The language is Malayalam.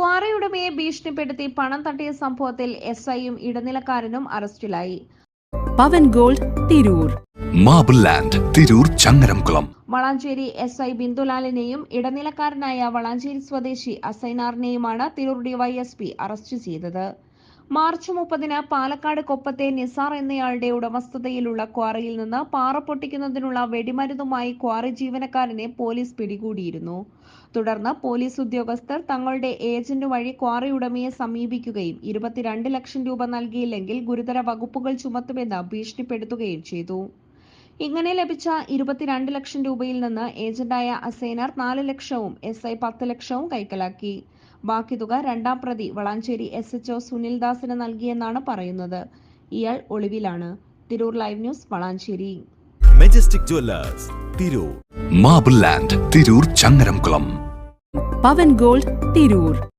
ക്വാറിയുടമയെ ഭീഷണിപ്പെടുത്തി പണം തട്ടിയ സംഭവത്തിൽ എസ് ഐയും ഇടനിലക്കാരനും അറസ്റ്റിലായി. Pavan gold Tirur. Marble land Tirur Changaramkulam. Valanchery S I ബിന്ദുലാലിനെയും ഇടനിലക്കാരനായ വളാഞ്ചേരി സ്വദേശി അസൈനാറിനെയുമാണ് തിരൂർ ഡിവൈഎസ്പി അറസ്റ്റ് ചെയ്തത്. മാർച്ച് മുപ്പതിന് പാലക്കാട് കൊപ്പത്തെ നിസാർ എന്നയാളുടെ ഉടമസ്ഥതയിലുള്ള ക്വാറിയിൽ നിന്ന് പാറ പൊട്ടിക്കുന്നതിനുള്ള വെടിമരുന്നുമായി ക്വാറി ജീവനക്കാരനെ പോലീസ് പിടികൂടിയിരുന്നു. തുടർന്ന് പോലീസ് ഉദ്യോഗസ്ഥർ തങ്ങളുടെ ഏജന്റ് വഴി ക്വാറി ഉടമയെ സമീപിക്കുകയും ഇരുപത്തിരണ്ട് ലക്ഷം രൂപ നൽകിയില്ലെങ്കിൽ ഗുരുതര വകുപ്പുകൾ ചുമത്തുമെന്ന് ഭീഷണിപ്പെടുത്തുകയും ചെയ്തു. ഇങ്ങനെ ലഭിച്ച ഇരുപത്തിരണ്ട് ലക്ഷം രൂപയിൽ നിന്ന് ഏജന്റായ അസേനർ നാല് ലക്ഷവും എസ് ഐ പത്ത് ലക്ഷവും കൈക്കലാക്കി. ബാക്കി തുക രണ്ടാം പ്രതി വളാഞ്ചേരി എസ് എച്ച് സുനിൽദാസിന് നൽകിയെന്നാണ് പറയുന്നത്. ഇയാൾ ഒളിവിലാണ്. Tirur live news Valanchery. Majestic jewellers Tirur. Marble land Tirur Changaramkulam. Pavan gold Tirur.